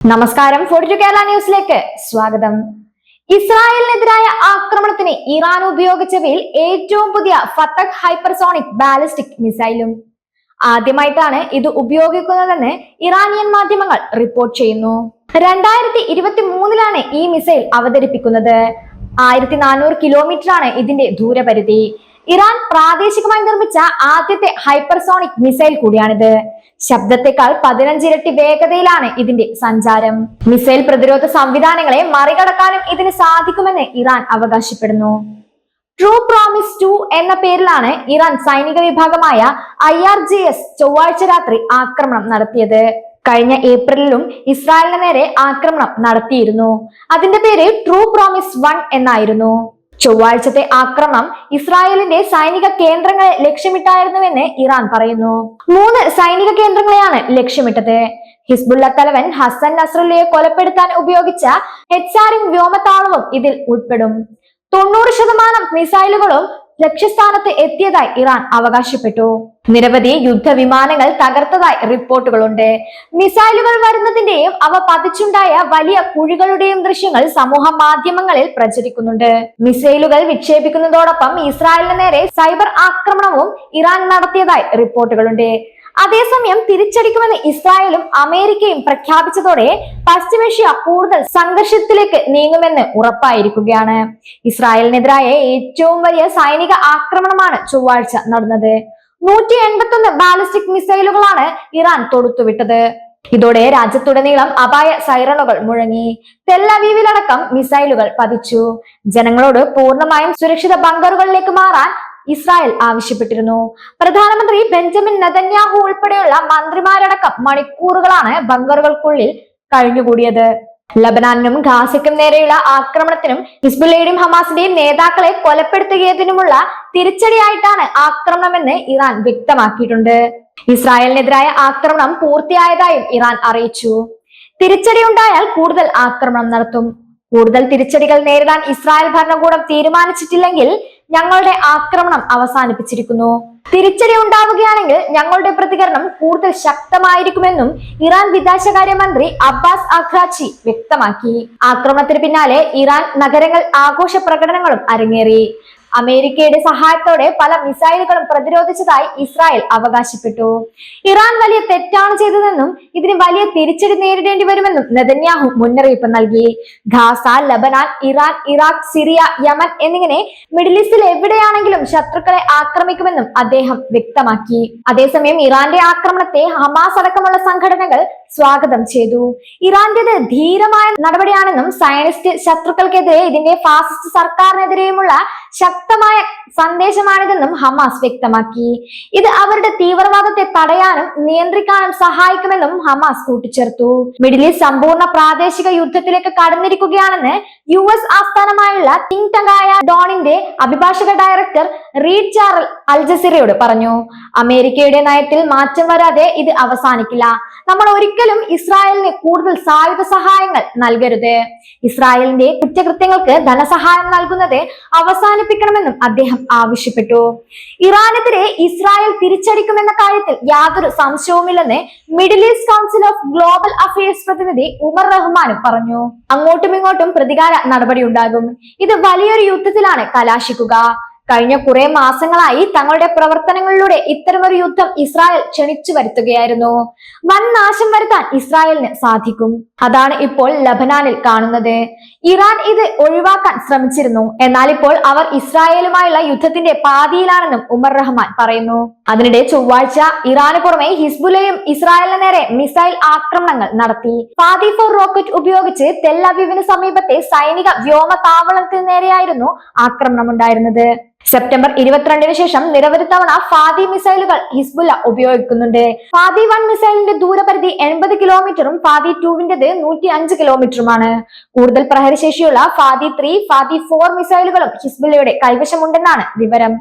നമസ്കാരം. ഫോർട്ടി കേരള ന്യൂസിലേക്ക് സ്വാഗതം. ഇസ്രായേലിനെതിരായ ആക്രമണത്തിന് ഇറാൻ ഉപയോഗിച്ചവയിൽ ഏറ്റവും പുതിയ ഫത്തക് ഹൈപ്പർസോണിക് ബാലിസ്റ്റിക് മിസൈലും. ആദ്യമായിട്ടാണ് ഇത് ഉപയോഗിക്കുന്നതെന്ന് ഇറാനിയൻ മാധ്യമങ്ങൾ റിപ്പോർട്ട് ചെയ്യുന്നു. രണ്ടായിരത്തി ഇരുപത്തി മൂന്നിലാണ് ഈ മിസൈൽ അവതരിപ്പിക്കുന്നത്. ആയിരത്തി നാനൂറ് കിലോമീറ്റർ ആണ് ഇതിന്റെ ദൂരപരിധി. ഇറാൻ പ്രാദേശികമായി നിർമ്മിച്ച ആദ്യത്തെ ഹൈപ്പർസോണിക് മിസൈൽ കൂടിയാണിത്. ശബ്ദത്തെക്കാൾ പതിനഞ്ചിരട്ടി വേഗതയിലാണ് ഇതിന്റെ സഞ്ചാരം. മിസൈൽ പ്രതിരോധ സംവിധാനങ്ങളെ മറികടക്കാനും ഇതിന് സാധിക്കുമെന്ന് ഇറാൻ അവകാശപ്പെടുന്നു. ട്രൂ പ്രോമിസ് ടു എന്ന പേരിലാണ് ഇറാൻ സൈനിക വിഭാഗമായ ഐ ആർ ജി എസ് ചൊവ്വാഴ്ച രാത്രി ആക്രമണം നടത്തിയത്. കഴിഞ്ഞ ഏപ്രിലിലും ഇസ്രായേലിന് നേരെ ആക്രമണം നടത്തിയിരുന്നു. അതിന്റെ പേര് ട്രൂ പ്രോമിസ് വൺ എന്നായിരുന്നു. ചൊവ്വാഴ്ചത്തെ ആക്രമണം ഇസ്രായേലിന്റെ സൈനിക കേന്ദ്രങ്ങളെ ലക്ഷ്യമിട്ടായിരുന്നുവെന്ന് ഇറാൻ പറയുന്നു. മൂന്ന് സൈനിക കേന്ദ്രങ്ങളെയാണ് ലക്ഷ്യമിട്ടത്. ഹിസ്ബുള്ള തലവൻ ഹസൻ നസ്രുല്ലയെ കൊലപ്പെടുത്താൻ ഉപയോഗിച്ച ഹെറ്റ്സാരിൻ വ്യോമത്താവളവും ഇതിൽ ഉൾപ്പെടും. തൊണ്ണൂറ് ശതമാനം മിസൈലുകളും ലക്ഷ്യസ്ഥാനത്ത് എത്തിയതായി ഇറാൻ അവകാശപ്പെട്ടു. നിരവധി യുദ്ധവിമാനങ്ങൾ തകർത്തതായി റിപ്പോർട്ടുകളുണ്ട്. മിസൈലുകൾ വരുന്നതിന്റെയും അവ പതിച്ചുണ്ടായ വലിയ കുഴികളുടെയും ദൃശ്യങ്ങൾ സമൂഹ മാധ്യമങ്ങളിൽ പ്രചരിക്കുന്നുണ്ട്. മിസൈലുകൾ വിക്ഷേപിക്കുന്നതോടൊപ്പം ഇസ്രായേലിന് നേരെ സൈബർ ആക്രമണവും ഇറാൻ നടത്തിയതായി റിപ്പോർട്ടുകളുണ്ട്. അതേസമയം തിരിച്ചടിക്കുമെന്ന് ഇസ്രായേലും അമേരിക്കയും പ്രഖ്യാപിച്ചതോടെ പശ്ചിമേഷ്യ കൂടുതൽ സംഘർഷത്തിലേക്ക് നീങ്ങുമെന്ന് ഉറപ്പായിരിക്കുകയാണ്. ഇസ്രായേലിനെതിരായ ഏറ്റവും വലിയ സൈനിക ആക്രമണമാണ് ചൊവ്വാഴ്ച നടന്നത്. നൂറ്റി എൺപത്തൊന്ന് ബാലിസ്റ്റിക് മിസൈലുകളാണ് ഇറാൻ തൊടുത്തുവിട്ടത്. ഇതോടെ രാജ്യത്തുടനീളം അപായ സൈറണുകൾ മുഴങ്ങി. തെല്ലവീവിലടക്കം മിസൈലുകൾ പതിച്ചു. ജനങ്ങളോട് പൂർണമായും സുരക്ഷിത ബങ്കറുകളിലേക്ക് മാറാൻ ഇസ്രായേൽ ആവശ്യപ്പെട്ടിരുന്നു. പ്രധാനമന്ത്രി ബെഞ്ചമിൻ നെതന്യാഹു ഉൾപ്പെടെയുള്ള മന്ത്രിമാരടക്കം മണിക്കൂറുകളാണ് ബങ്കറുകൾക്കുള്ളിൽ കഴിഞ്ഞുകൂടിയത്. ലബനാനും ഗാസയ്ക്കും നേരെയുള്ള ആക്രമണത്തിനും ഹിസ്ബുള്ളയുടെയും ഹമാസിന്റെയും നേതാക്കളെ കൊലപ്പെടുത്തുകയതിനുമുള്ള തിരിച്ചടിയായിട്ടാണ് ആക്രമണമെന്ന് ഇറാൻ വ്യക്തമാക്കിയിട്ടുണ്ട്. ഇസ്രായേലിനെതിരായ ആക്രമണം പൂർത്തിയായതായും ഇറാൻ അറിയിച്ചു. തിരിച്ചടി ഉണ്ടായാൽ കൂടുതൽ ആക്രമണം നടത്തും. കൂടുതൽ തിരിച്ചടികൾ നേരിടാൻ ഇസ്രായേൽ ഭരണകൂടം തീരുമാനിച്ചിട്ടില്ലെങ്കിൽ ഞങ്ങളുടെ ആക്രമണം അവസാനിപ്പിച്ചിരിക്കുന്നു. തിരിച്ചടി ഉണ്ടാവുകയാണെങ്കിൽ ഞങ്ങളുടെ പ്രതികരണം കൂടുതൽ ശക്തമായിരിക്കുമെന്നും ഇറാൻ വിദേശകാര്യമന്ത്രി അബ്ബാസ് അഖ്രാച്ചി വ്യക്തമാക്കി. ആക്രമണത്തിന് പിന്നാലെ ഇറാൻ നഗരങ്ങൾ ആഘോഷ പ്രകടനങ്ങളും അരങ്ങേറി. അമേരിക്കയുടെ സഹായത്തോടെ പല മിസൈലുകളും പ്രതിരോധിച്ചതായി ഇസ്രായേൽ അവകാശപ്പെട്ടു. ഇറാൻ വലിയ തെറ്റാണ് ചെയ്തതെന്നും ഇതിന് വലിയ തിരിച്ചടി നേരിടേണ്ടി വരുമെന്നും നെതന്യാഹു മുന്നറിയിപ്പ് നൽകി. Gaza Lebanon Iran Iraq Syria Yemen എന്നിങ്ങനെ മിഡിൽ ഈസ്റ്റിൽ എവിടെയാണെങ്കിലും ശത്രുക്കളെ ആക്രമിക്കുമെന്നും അദ്ദേഹം വ്യക്തമാക്കി. അതേസമയം ഇറാന്റെ ആക്രമണത്തെ ഹമാസ് അടക്കമുള്ള സംഘടനകൾ സ്വാഗതം ചെയ്തു. ഇറാന്റേത് ധീരമായ നടപടിയാണെന്നും സയനിസ്റ്റ് ശത്രുക്കൾക്കെതിരെ ഇതിന്റെ ഫാസിസ്റ്റ് സർക്കാരിനെതിരെയുമുള്ള ശക്തമായ സന്ദേശമാണിതെന്നും ഹമാസ് വ്യക്തമാക്കി. ഇത് അവരുടെ തീവ്രവാദത്തെ തടയാനും നിയന്ത്രിക്കാനും സഹായിക്കുമെന്നും ഹമാസ് കൂട്ടിച്ചേർത്തു. മിഡിൽ ഈസ്റ്റ് സമ്പൂർണ പ്രാദേശിക യുദ്ധത്തിലേക്ക് കടന്നിരിക്കുകയാണെന്ന് യു എസ് ആസ്ഥാനമായുള്ള തിങ് ടങ്കായ ഡോണിന്റെ അഭിഭാഷക ഡയറക്ടർ റീഡ് ചാറൽ അൽ ജസീറയോട് പറഞ്ഞു അമേരിക്കയുടെ നയത്തിൽ മാറ്റം വരാതെ ഇത് അവസാനിക്കില്ല. നമ്മൾ ഒരിക്കലും ഇസ്രായേലിന് കൂടുതൽ സായുധ സഹായങ്ങൾ നൽകരുത്. ഇസ്രായേലിന്റെ കുറ്റകൃത്യങ്ങൾക്ക് ധനസഹായം നൽകുന്നത് അവസാനിപ്പിക്കണമെന്നും അദ്ദേഹം ആവശ്യപ്പെട്ടു. ഇറാനെതിരെ ഇസ്രായേൽ തിരിച്ചടിക്കുമെന്ന കാര്യത്തിൽ യാതൊരു സംശയവുമില്ലെന്ന് middle east council of global affairs പ്രതിനിധി ഉമർ റഹ്മാനും പറഞ്ഞു. അങ്ങോട്ടും ഇങ്ങോട്ടും പ്രതികാര നടപടി ഉണ്ടാകും. ഇത് വലിയൊരു യുദ്ധത്തിലാണ് കലാശിക്കുക. കഴിഞ്ഞ കുറെ മാസങ്ങളായി തങ്ങളുടെ പ്രവർത്തനങ്ങളിലൂടെ ഇത്തരമൊരു യുദ്ധം ഇസ്രായേൽ ക്ഷണിച്ചു വരുത്തുകയായിരുന്നു. വൻ നാശം വരുത്താൻ ഇസ്രായേലിന് സാധിക്കും. അതാണ് ഇപ്പോൾ ലബനാനിൽ കാണുന്നത്. ഇറാൻ ഇത് ഒഴിവാക്കാൻ ശ്രമിച്ചിരുന്നു. എന്നാൽ ഇപ്പോൾ അവർ ഇസ്രായേലുമായുള്ള യുദ്ധത്തിന്റെ പാതിയിലാണെന്നും ഉമർ റഹ്മാൻ പറയുന്നു. അതിനിടെ ചൊവ്വാഴ്ച ഇറാന് പുറമെ ഹിസ്ബുലയും ഇസ്രായേലിന് നേരെ മിസൈൽ ആക്രമണങ്ങൾ നടത്തി. പാതി ഫോർ റോക്കറ്റ് ഉപയോഗിച്ച് തെല്ലവീവിന് സമീപത്തെ സൈനിക വ്യോമ താവളത്തിന് നേരെയായിരുന്നു ആക്രമണം ഉണ്ടായിരുന്നത് സെപ്റ്റംബർ ഇരുപത്തിരണ്ടിന് ശേഷം നിരവധി തവണ ഫാദി മിസൈലുകൾ ഹിസ്ബുല്ല ഉപയോഗിക്കുന്നുണ്ട്. ഫാദി വൺ മിസൈലിന്റെ ദൂരപരിധി എൺപത് കിലോമീറ്ററും ഫാദി ടുവിന്റേത് നൂറ്റി അഞ്ച് കിലോമീറ്ററുമാണ്. കൂടുതൽ പ്രഹരശേഷിയുള്ള ഫാദി ത്രീ ഫാദി ഫോർ മിസൈലുകളും ഹിസ്ബുല്ലയുടെ കൈവശമുണ്ടെന്നാണ് വിവരം.